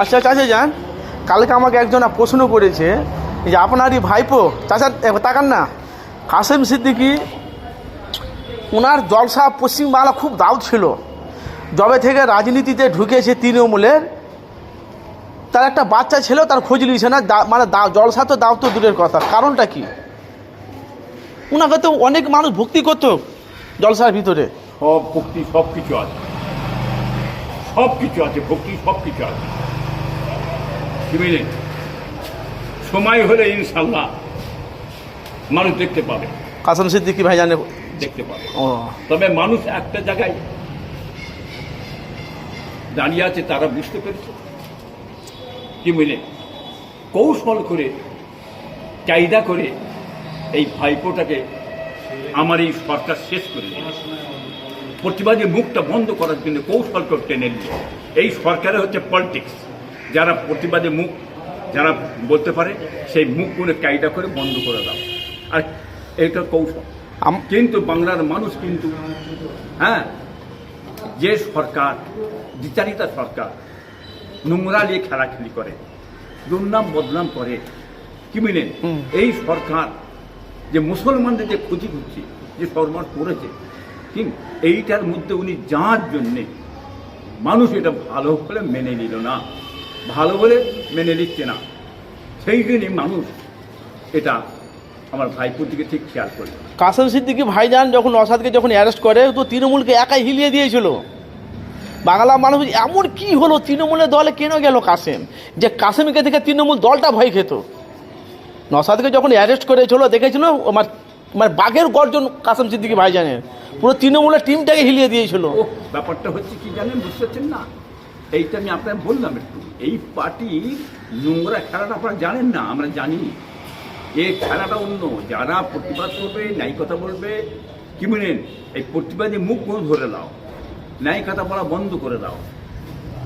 আচ্ছা চাচা যান। কালকে আমাকে একজন প্রশ্ন করেছে যে, আপনারই ভাইপো? চাচা তাকান না। কাসেম সিদ্দিকি ওনার জলসা পশ্চিমবাংলা খুব দাও ছিল। যবে থেকে রাজনীতিতে ঢুকেছে তৃণমূলের, তার একটা বাচ্চা ছিল, তার খোঁজ নিয়েছে না মানে জলসা তো দাও তো দূরের কথা। কারণটা কি? ওনাকে তো অনেক মানুষ ভক্তি করতো জলসার ভিতরে। সব ভক্তি সব কিছু আছে। সব কিছু আছে, ভক্তি সব কিছু আছে। কি বুঝলেন সময় হলে ইনশাল্লাহ মানুষ দেখতে পাবে। কাসেম সিদ্দিকি ভাই জানে দেখতে পাবে। ও। তবে মানুষ একটা জায়গায় দাঁড়িয়ে আছে তারা বুঝতে পেরেছে। কি বুঝলেন কৌশল করে চাহিদা করে এই ভাইপোটাকে আমার এই সরকার শেষ করে দিল। প্রতিবাদী মুখটা বন্ধ করার জন্য কৌশল করে টেনে নিল এই সরকারে হচ্ছে পলিটিক্স। যারা প্রতিবাদে মুখ যারা বলতে পারে সেই মুখগুলো কায়দা করে বন্ধ করে দাও। আর এটা কৌশল। কিন্তু বাংলার মানুষ কিন্তু হ্যাঁ যে সরকার বিচারিতা সরকার নোংরা নিয়ে খেলাখেলি করে দুর্নাম বদনাম করে কি মিলেন এই সরকার যে মুসলমানদের যে ক্ষতি করছে যে সর্বনাশ করেছে ঠিক এইটার মধ্যে উনি যাওয়ার জন্যে মানুষ এটা ভালো বলে মেনে নিল না। ভালো বলে মেনে নিচ্ছে না। সেই জন্যই মানুষ এটা আমার ভাইপুর দিকে ঠিক খেয়াল করে। কাসেম সিদ্দিকি ভাইজান যখন অসাদকে যখন অ্যারেস্ট করে তো তৃণমূলকে একাই হিলিয়ে দিয়েছিল। বাংলা মানুষ এমন কি হলো? তৃণমূলের দলে কেন গেল কাসেম? যে কাসেমকে থেকে তৃণমূল দলটা ভয় খেত। নসাদকে যখন অ্যারেস্ট করেছিল দেখেছিল আমার মানে বাঘের গর্জন কাসেম সিদ্দিকি ভাইজানের পুরো তৃণমূলের টিমটাকে হিলিয়ে দিয়েছিল। ব্যাপারটা হচ্ছে কি জানেন? বুঝতে পারছেন না? এইটা আমি আপনার বললাম একটু। এই পার্টি নোংরা খেলাটা আপনারা জানেন না আমরা জানি। এই খেলাটা অন্য যারা প্রতিবাদ করবে ন্যায় কথা বলবে কি বলেন? এই প্রতিবাদী মুখগুলো ধরে দাও। ন্যায় কথা বলা বন্ধ করে দাও।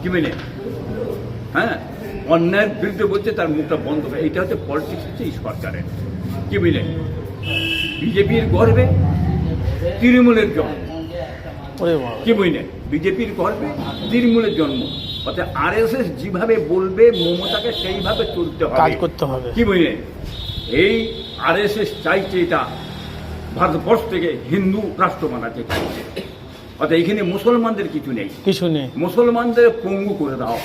কি বলেন? হ্যাঁ? অন্যায়ের বিরুদ্ধে বলছে তার মুখটা বন্ধ করে। এইটা হচ্ছে পলিটিক্স হচ্ছে এই সরকারের। কি বুঝলেন বিজেপির গর্বে তৃণমূলের বাবা। কি বুঝলেন বিজেপির গর্বে তৃণমূলের জন্ম। অর্থাৎ আর এস এস যেভাবে বলবে মমতাকে সেইভাবে চলতে হবে। কাজ করতে হবে। কি বুঝলেন এই আর এস এস চাইছে এটা ভারতবর্ষ থেকে হিন্দু রাষ্ট্র বানাতে চাইছে। অর্থাৎ এখানে মুসলমানদের কিছু নেই। কিছু নেই। মুসলমানদের পঙ্গু করে দাও।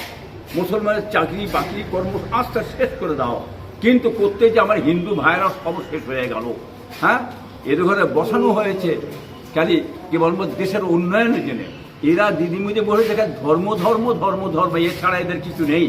মুসলমানের চাকরি বাকরি কর্ম আস্তে শেষ করে দাও। কিন্তু করতে যে আমার হিন্দু ভাইরা সব শেষ হয়ে গেল। হ্যাঁ? এদের ঘরে বসানো হয়েছে। খালি কি বলব দেশের উন্নয়নের জন্য। এরা দিদিমুদি বলে দেখে ধর্ম ধর্ম ধর্ম ধর্ম এছাড়া এদের কিছু নেই।